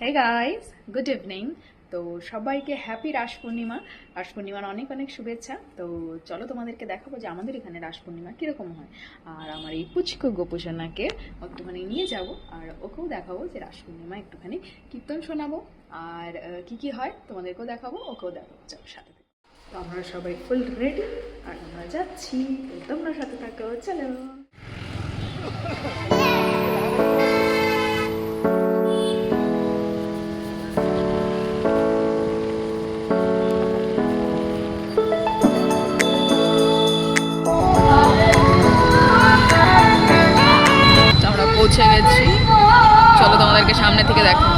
Hey guys good evening তো সবাইকে happy Ras Purnima. রাস পূর্ণিমার অনেক অনেক শুভেচ্ছা। তো চলো তোমাদেরকে দেখাবো যে আমাদের এখানে রাস পূর্ণিমা কীরকম হয়। আর আমার এই পুচকো গোপোষণাকে একটুখানি নিয়ে যাব, আর ওকেও দেখাবো যে রাস পূর্ণিমা একটুখানি কীর্তন শোনাবো। আর কি কি হয় তোমাদেরকেও দেখাবো, ওকেও দেখাবো। চলো সাথে। তো আমরা সবাই ফুল রেডি আর আমরা যাচ্ছি। তোমরা সাথে থাকো, চলো। পৌঁছে গেছি। চলো তোমাদেরকে সামনে থেকে দেখো।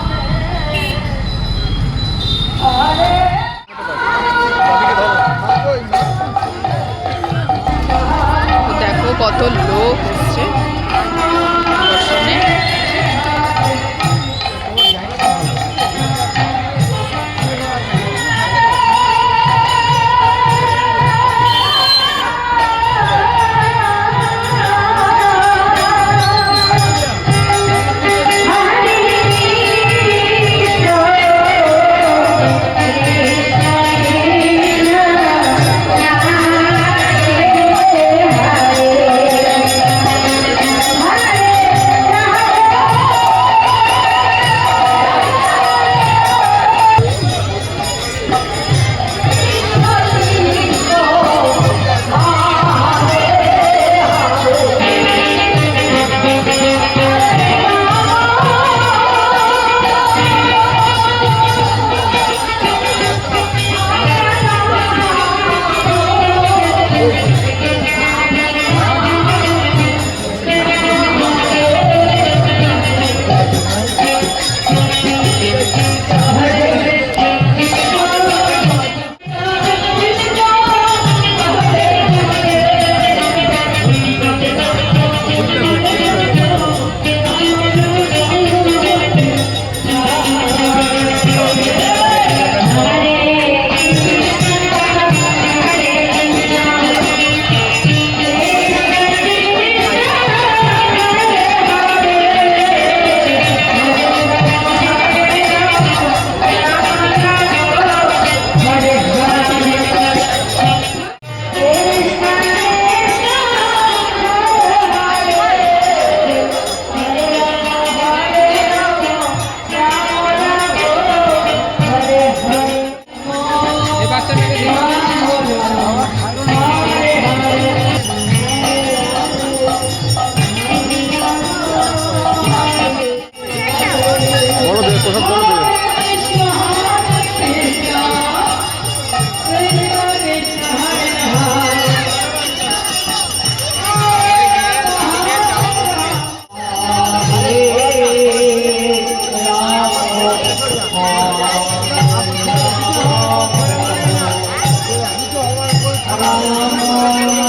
Música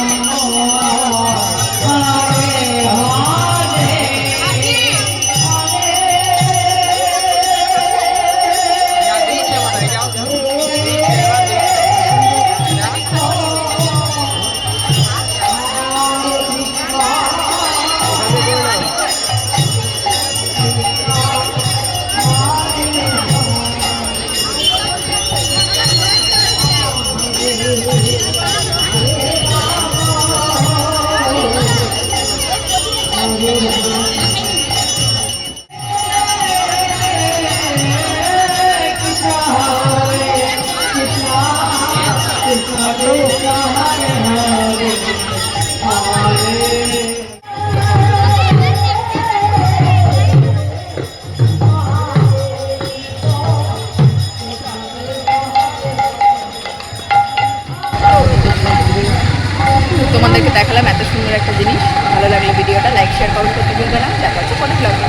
Hare Hare তোমাদেরকে দেখালাম এত সুন্দর একটা জিনিস। ভালো লাগল ভিডিওটা লাইক শেয়ার কমেন্ট করতে ভুলবে না। দেখা হচ্ছে পরে ব্লগে